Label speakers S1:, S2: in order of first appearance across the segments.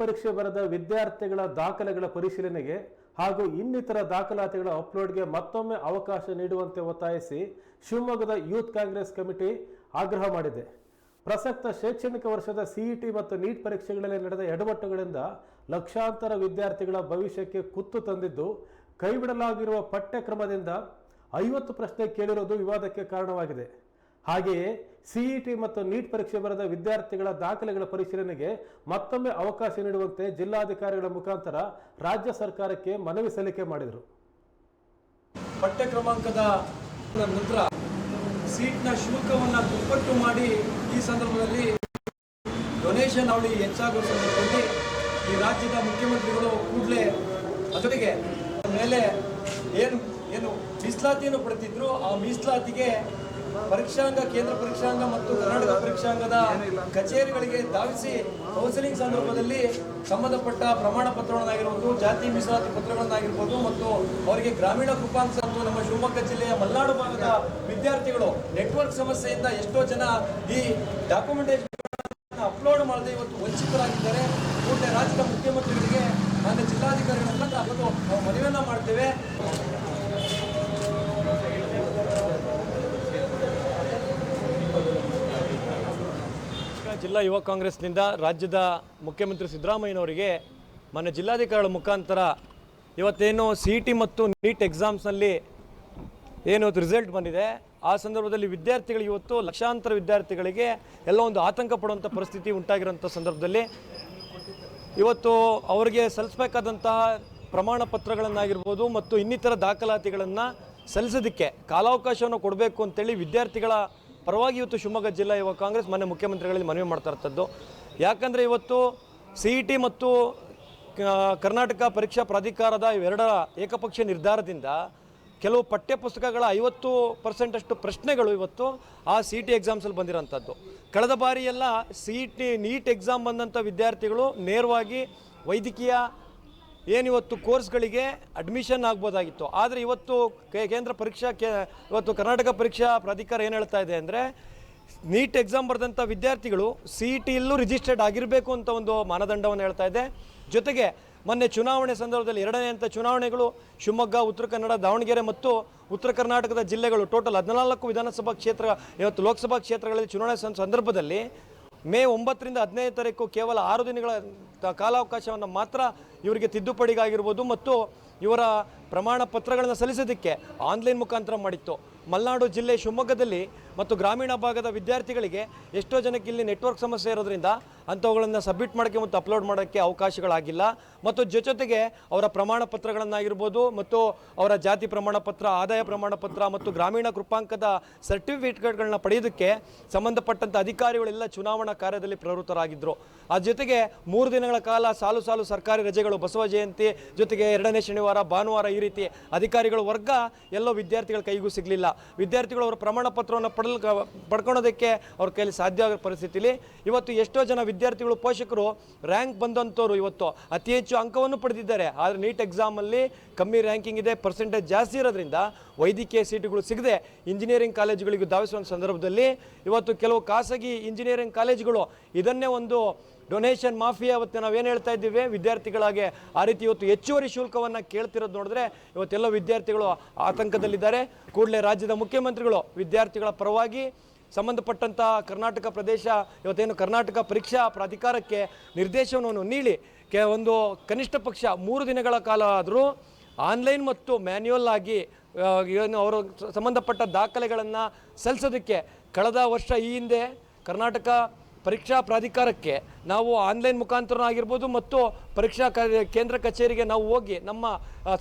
S1: ಪರೀಕ್ಷೆ ಬರೆದ ವಿದ್ಯಾರ್ಥಿಗಳ ದಾಖಲೆಗಳ ಪರಿಶೀಲನೆಗೆ ಹಾಗೂ ಇನ್ನಿತರ ದಾಖಲಾತಿಗಳ ಅಪ್ಲೋಡ್ಗೆ ಮತ್ತೊಮ್ಮೆ ಅವಕಾಶ ನೀಡುವಂತೆ ಒತ್ತಾಯಿಸಿ ಶಿವಮೊಗ್ಗದ ಯೂತ್ ಕಾಂಗ್ರೆಸ್ ಕಮಿಟಿ ಆಗ್ರಹ ಮಾಡಿದೆ. ಪ್ರಸಕ್ತ ಶೈಕ್ಷಣಿಕ ವರ್ಷದ ಸಿಇಟಿ ಮತ್ತು ನೀಟ್ ಪರೀಕ್ಷೆಗಳಲ್ಲಿ ನಡೆದ ಎಡವಟ್ಟುಗಳಿಂದ ಲಕ್ಷಾಂತರ ವಿದ್ಯಾರ್ಥಿಗಳ ಭವಿಷ್ಯಕ್ಕೆ ಕುತ್ತು ತಂದಿದ್ದು, ಕೈಬಿಡಲಾಗಿರುವ ಪಠ್ಯಕ್ರಮದಿಂದ ಐವತ್ತು ಪ್ರಶ್ನೆ ಕೇಳಿರೋದು ವಿವಾದಕ್ಕೆ ಕಾರಣವಾಗಿದೆ. ಹಾಗೆಯೇ ಸಿಇಟಿ ಮತ್ತು ನೀಟ್ ಪರೀಕ್ಷೆ ಬರೆದ ವಿದ್ಯಾರ್ಥಿಗಳ ದಾಖಲೆಗಳ ಪರಿಶೀಲನೆಗೆ ಮತ್ತೊಮ್ಮೆ ಅವಕಾಶ ನೀಡುವಂತೆ ಜಿಲ್ಲಾಧಿಕಾರಿಗಳ ಮುಖಾಂತರ ರಾಜ್ಯ ಸರ್ಕಾರಕ್ಕೆ ಮನವಿ ಸಲ್ಲಿಕೆ ಮಾಡಿದರು.
S2: ಪಠ್ಯಕ್ರಮಾಂಕದ ನಂತರ ಸೀಟ್ನ ಶುಲ್ಕವನ್ನು ದುಪ್ಪಟ್ಟು ಮಾಡಿ ಈ ಸಂದರ್ಭದಲ್ಲಿ ಡೊನೇಷನ್ ಅವಳಿ ಹೆಚ್ಚಾಗುವ ಸಂದರ್ಭದಲ್ಲಿ ಈ ರಾಜ್ಯದ ಮುಖ್ಯಮಂತ್ರಿಗಳು ಕೂಡಲೇ ಜೊತೆಗೆ ಮೇಲೆ ಏನು ಏನು ಮೀಸಲಾತಿಯನ್ನು ಪಡೆದಿದ್ರು ಆ ಮೀಸಲಾತಿಗೆ ಪರೀಕ್ಷಾಂಗ, ಕೇಂದ್ರ ಪರೀಕ್ಷಾಂಗ ಮತ್ತು ಕರ್ನಾಟಕ ಪರೀಕ್ಷಾಂಗದ ಕಚೇರಿಗಳಿಗೆ ಧಾವಿಸಿ ಕೌನ್ಸಿಲಿಂಗ್ ಸಂದರ್ಭದಲ್ಲಿ ಸಂಬಂಧಪಟ್ಟ ಪ್ರಮಾಣ ಪತ್ರಗಳನ್ನಾಗಿರ್ಬೋದು, ಜಾತಿ ಮೀಸಲಾತಿ ಪತ್ರಗಳನ್ನಾಗಿರ್ಬೋದು ಮತ್ತು ಅವರಿಗೆ ಗ್ರಾಮೀಣ ಕೃಪಾಂಶ ಮತ್ತು ನಮ್ಮ ಶಿವಮೊಗ್ಗ ಜಿಲ್ಲೆಯ ಮಲೆನಾಡು ಭಾಗದ ವಿದ್ಯಾರ್ಥಿಗಳು ನೆಟ್ವರ್ಕ್ ಸಮಸ್ಯೆಯಿಂದ ಎಷ್ಟೋ ಜನ ಈ ಡಾಕ್ಯುಮೆಂಟೇಶನ್ ಅಪ್ಲೋಡ್ ಮಾಡದೆ ಇವತ್ತು ವಂಚಿತರಾಗಿದ್ದಾರೆ. ಕೂಡಲೇ ರಾಜ್ಯದ ಮುಖ್ಯಮಂತ್ರಿಗಳಿಗೆ, ಮಾನ್ಯ ಜಿಲ್ಲಾಧಿಕಾರಿಗಳ ಮೂಲಕ ಇವತ್ತು ನಾವು ಮನವಿಯನ್ನ ಮಾಡ್ತೇವೆ. ಜಿಲ್ಲಾ ಯುವ ಕಾಂಗ್ರೆಸ್ನಿಂದ ರಾಜ್ಯದ ಮುಖ್ಯಮಂತ್ರಿ ಸಿದ್ದರಾಮಯ್ಯನವರಿಗೆ ಮಾನ್ಯ ಜಿಲ್ಲಾಧಿಕಾರಿಗಳ ಮುಖಾಂತರ ಇವತ್ತೇನು ಸಿ ಇ ಟಿ ಮತ್ತು ನೀಟ್ ಎಕ್ಸಾಮ್ಸ್ನಲ್ಲಿ ಏನು ರಿಸಲ್ಟ್ ಬಂದಿದೆ. ಆ ಸಂದರ್ಭದಲ್ಲಿ ವಿದ್ಯಾರ್ಥಿಗಳು ಇವತ್ತು ಲಕ್ಷಾಂತರ ವಿದ್ಯಾರ್ಥಿಗಳಿಗೆ ಎಲ್ಲ ಒಂದು ಆತಂಕ ಪಡುವಂಥ ಪರಿಸ್ಥಿತಿ ಉಂಟಾಗಿರೋಂಥ ಸಂದರ್ಭದಲ್ಲಿ ಇವತ್ತು ಅವರಿಗೆ ಸಲ್ಲಿಸಬೇಕಾದಂತಹ ಪ್ರಮಾಣ ಪತ್ರಗಳನ್ನಾಗಿರ್ಬೋದು ಮತ್ತು ಇನ್ನಿತರ ದಾಖಲಾತಿಗಳನ್ನು ಸಲ್ಲಿಸೋದಕ್ಕೆ ಕಾಲಾವಕಾಶವನ್ನು ಕೊಡಬೇಕು ಅಂತೇಳಿ ವಿದ್ಯಾರ್ಥಿಗಳ ಪರವಾಗಿ ಇವತ್ತು ಶಿವಮೊಗ್ಗ ಜಿಲ್ಲಾ ಯುವ ಕಾಂಗ್ರೆಸ್ ಮಾನ್ಯ ಮುಖ್ಯಮಂತ್ರಿಗಳಲ್ಲಿ ಮನವಿ ಮಾಡ್ತಾ ಇರ್ತದ್ದು. ಯಾಕಂದರೆ ಇವತ್ತು ಸಿ ಇ ಟಿ ಮತ್ತು ಕರ್ನಾಟಕ ಪರೀಕ್ಷಾ ಪ್ರಾಧಿಕಾರದ ಇವೆರಡರ ಏಕಪಕ್ಷ ನಿರ್ಧಾರದಿಂದ ಕೆಲವು ಪಠ್ಯಪುಸ್ತಕಗಳ ಐವತ್ತು ಪರ್ಸೆಂಟಷ್ಟು ಪ್ರಶ್ನೆಗಳು ಇವತ್ತು ಆ ಸಿ ಟಿ ಎಕ್ಸಾಮ್ಸಲ್ಲಿ ಬಂದಿರೋಂಥದ್ದು. ಕಳೆದ ಬಾರಿಯೆಲ್ಲ ಸಿ ಟಿ ನೀಟ್ ಎಕ್ಸಾಮ್ ಬಂದಂಥ ವಿದ್ಯಾರ್ಥಿಗಳು ನೇರವಾಗಿ ವೈದ್ಯಕೀಯ ಏನಿವತ್ತು ಕೋರ್ಸ್ಗಳಿಗೆ ಅಡ್ಮಿಷನ್ ಆಗ್ಬೋದಾಗಿತ್ತು. ಆದರೆ ಇವತ್ತು ಕೇಂದ್ರ ಪರೀಕ್ಷಾ ಕೇ, ಇವತ್ತು ಕರ್ನಾಟಕ ಪರೀಕ್ಷಾ ಪ್ರಾಧಿಕಾರ ಏನು ಹೇಳ್ತಾ ಇದೆ ಅಂದರೆ, ನೀಟ್ ಎಕ್ಸಾಮ್ ಬರೆದಂಥ ವಿದ್ಯಾರ್ಥಿಗಳು ಸಿ ಇ ಟಿಯಲ್ಲೂ ರಿಜಿಸ್ಟರ್ಡ್ ಆಗಿರಬೇಕು ಅಂತ ಒಂದು ಮಾನದಂಡವನ್ನು ಹೇಳ್ತಾ ಇದೆ. ಜೊತೆಗೆ ಮೊನ್ನೆ ಚುನಾವಣೆ ಸಂದರ್ಭದಲ್ಲಿ ಎರಡನೇ ಹಂತ ಚುನಾವಣೆಗಳು ಶಿವಮೊಗ್ಗ, ಉತ್ತರ ಕನ್ನಡ, ದಾವಣಗೆರೆ ಮತ್ತು ಉತ್ತರ ಕರ್ನಾಟಕದ ಜಿಲ್ಲೆಗಳು ಟೋಟಲ್ ಹದಿನಾಲ್ಕು ವಿಧಾನಸಭಾ ಕ್ಷೇತ್ರ, ಇವತ್ತು ಲೋಕಸಭಾ ಕ್ಷೇತ್ರಗಳಲ್ಲಿ ಚುನಾವಣೆ ಸಂದರ್ಭದಲ್ಲಿ ಮೇ ಒಂಬತ್ತರಿಂದ ಹದಿನೈದು ತಾರೀಕು ಕೇವಲ ಆರು ದಿನಗಳ ಕಾಲಾವಕಾಶವನ್ನು ಮಾತ್ರ ಇವರಿಗೆ ತಿದ್ದುಪಡಿಗಾಗಿರ್ಬೋದು ಮತ್ತು ಇವರ ಪ್ರಮಾಣ ಪತ್ರಗಳನ್ನು ಸಲ್ಲಿಸೋದಕ್ಕೆ ಆನ್ಲೈನ್ ಮುಖಾಂತರ ಮಾಡಿತ್ತು. ಮಲೆನಾಡು ಜಿಲ್ಲೆ ಶಿವಮೊಗ್ಗದಲ್ಲಿ ಮತ್ತು ಗ್ರಾಮೀಣ ಭಾಗದ ವಿದ್ಯಾರ್ಥಿಗಳಿಗೆ ಎಷ್ಟೋ ಜನಕ್ಕೆ ಇಲ್ಲಿ ನೆಟ್ವರ್ಕ್ ಸಮಸ್ಯೆ ಇರೋದ್ರಿಂದ ಅಂಥವುಗಳನ್ನು ಸಬ್ಮಿಟ್ ಮಾಡೋಕ್ಕೆ ಮತ್ತು ಅಪ್ಲೋಡ್ ಮಾಡೋಕ್ಕೆ ಅವಕಾಶಗಳಾಗಿಲ್ಲ. ಮತ್ತು ಜೊತೆಗೆ ಅವರ ಪ್ರಮಾಣ ಪತ್ರಗಳನ್ನಾಗಿರ್ಬೋದು ಮತ್ತು ಅವರ ಜಾತಿ ಪ್ರಮಾಣ ಪತ್ರ, ಆದಾಯ ಪ್ರಮಾಣ ಪತ್ರ ಮತ್ತು ಗ್ರಾಮೀಣ ಕೃಪಾಂಕದ ಸರ್ಟಿಫಿಕೇಟ್ಗಳನ್ನ ಪಡೆಯೋದಕ್ಕೆ ಸಂಬಂಧಪಟ್ಟಂಥ ಅಧಿಕಾರಿಗಳೆಲ್ಲ ಚುನಾವಣಾ ಕಾರ್ಯದಲ್ಲಿ ಪ್ರವೃತ್ತರಾಗಿದ್ದರು ಆ ಜೊತೆಗೆ ಮೂರು ದಿನಗಳ ಕಾಲ ಸಾಲು ಸಾಲು ಸರ್ಕಾರಿ ರಜೆಗಳು, ಬಸವ ಜಯಂತಿ ಜೊತೆಗೆ ಎರಡನೇ ಶನಿವಾರ, ಭಾನುವಾರ ಈ ರೀತಿ ಅಧಿಕಾರಿಗಳ ವರ್ಗ ಎಲ್ಲೋ ವಿದ್ಯಾರ್ಥಿಗಳ ಕೈಗೂ ಸಿಗಲಿಲ್ಲ. ವಿದ್ಯಾರ್ಥಿಗಳು ಅವರ ಪ್ರಮಾಣ ಪತ್ರವನ್ನು ಪಡಲ್ ಪಡ್ಕೊಳೋದಕ್ಕೆ ಅವ್ರ ಕೈಲಿ ಸಾಧ್ಯ ಆಗೋ ಪರಿಸ್ಥಿತಿಲಿ ಇವತ್ತು ಎಷ್ಟೋ ಜನ ವಿದ್ಯಾರ್ಥಿಗಳು, ಪೋಷಕರು ರ್ಯಾಂಕ್ ಬಂದಂಥವ್ರು ಇವತ್ತು ಅತಿ ಹೆಚ್ಚು ಅಂಕವನ್ನು ಪಡೆದಿದ್ದಾರೆ. ಆದರೆ ನೀಟ್ ಎಕ್ಸಾಮಲ್ಲಿ ಕಮ್ಮಿ ರ್ಯಾಂಕಿಂಗ್ ಇದೆ ಪರ್ಸೆಂಟೇಜ್ ಜಾಸ್ತಿ ಇರೋದ್ರಿಂದ ವೈದ್ಯಕೀಯ ಸೀಟುಗಳು ಸಿಗದೆ ಇಂಜಿನಿಯರಿಂಗ್ ಕಾಲೇಜುಗಳಿಗೆ ಧಾವಿಸುವ ಸಂದರ್ಭದಲ್ಲಿ ಇವತ್ತು ಕೆಲವು ಖಾಸಗಿ ಇಂಜಿನಿಯರಿಂಗ್ ಕಾಲೇಜುಗಳು ಇದನ್ನೇ ಒಂದು ಡೊನೇಷನ್ ಮಾಫಿಯಾ ಅವತ್ತು ನಾವೇನು ಹೇಳ್ತಾ ಇದ್ದೀವಿ? ವಿದ್ಯಾರ್ಥಿಗಳಾಗೆ ಆ ರೀತಿ ಇವತ್ತು ಹೆಚ್ಚುವರಿ ಶುಲ್ಕವನ್ನು ಕೇಳ್ತಿರೋದು ನೋಡಿದ್ರೆ ಇವತ್ತೆಲ್ಲ ವಿದ್ಯಾರ್ಥಿಗಳು ಆತಂಕದಲ್ಲಿದ್ದಾರೆ. ಕೂಡಲೇ ರಾಜ್ಯದ ಮುಖ್ಯಮಂತ್ರಿಗಳು ವಿದ್ಯಾರ್ಥಿಗಳ ಪರವಾಗಿ ಸಂಬಂಧಪಟ್ಟಂಥ ಕರ್ನಾಟಕ ಪ್ರದೇಶ, ಇವತ್ತೇನು ಕರ್ನಾಟಕ ಪರೀಕ್ಷಾ ಪ್ರಾಧಿಕಾರಕ್ಕೆ ನಿರ್ದೇಶನವನ್ನು ನೀಡಿ ಕೆ ಒಂದು ಕನಿಷ್ಠ ಪಕ್ಷ ಮೂರು ದಿನಗಳ ಕಾಲ ಆದರೂ ಆನ್ಲೈನ್ ಮತ್ತು ಮ್ಯಾನ್ಯುಯಲ್ ಆಗಿ ಏನು ಅವರು ಸಂಬಂಧಪಟ್ಟ ದಾಖಲೆಗಳನ್ನು ಸಲ್ಲಿಸೋದಕ್ಕೆ ಕಳೆದ ವರ್ಷ ಈ ಹಿಂದೆ ಕರ್ನಾಟಕ ಪರೀಕ್ಷಾ ಪ್ರಾಧಿಕಾರಕ್ಕೆ ನಾವು ಆನ್ಲೈನ್ ಮುಖಾಂತರ ಆಗಿರ್ಬೋದು ಮತ್ತು ಪರೀಕ್ಷಾ ಕೇಂದ್ರ ಕಚೇರಿಗೆ ನಾವು ಹೋಗಿ ನಮ್ಮ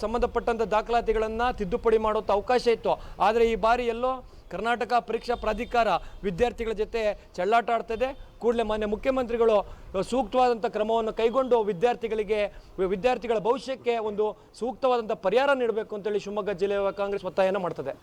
S2: ಸಂಬಂಧಪಟ್ಟಂಥ ದಾಖಲಾತಿಗಳನ್ನು ತಿದ್ದುಪಡಿ ಮಾಡೋಂಥ ಅವಕಾಶ ಇತ್ತು. ಆದರೆ ಈ ಬಾರಿ ಎಲ್ಲೋ ಕರ್ನಾಟಕ ಪರೀಕ್ಷಾ ಪ್ರಾಧಿಕಾರ ವಿದ್ಯಾರ್ಥಿಗಳ ಜೊತೆ ಚಳ್ಳಾಟ ಆಡ್ತದೆ. ಕೂಡಲೇ ಮಾನ್ಯ ಮುಖ್ಯಮಂತ್ರಿಗಳು ಸೂಕ್ತವಾದಂಥ ಕ್ರಮವನ್ನು ಕೈಗೊಂಡು ವಿದ್ಯಾರ್ಥಿಗಳಿಗೆ ವಿದ್ಯಾರ್ಥಿಗಳ ಭವಿಷ್ಯಕ್ಕೆ ಒಂದು ಸೂಕ್ತವಾದಂಥ ಪರಿಹಾರ ನೀಡಬೇಕು ಅಂತೇಳಿ ಶಿವಮೊಗ್ಗ ಜಿಲ್ಲೆಯ ಕಾಂಗ್ರೆಸ್ ಒತ್ತಾಯನ ಮಾಡ್ತದೆ.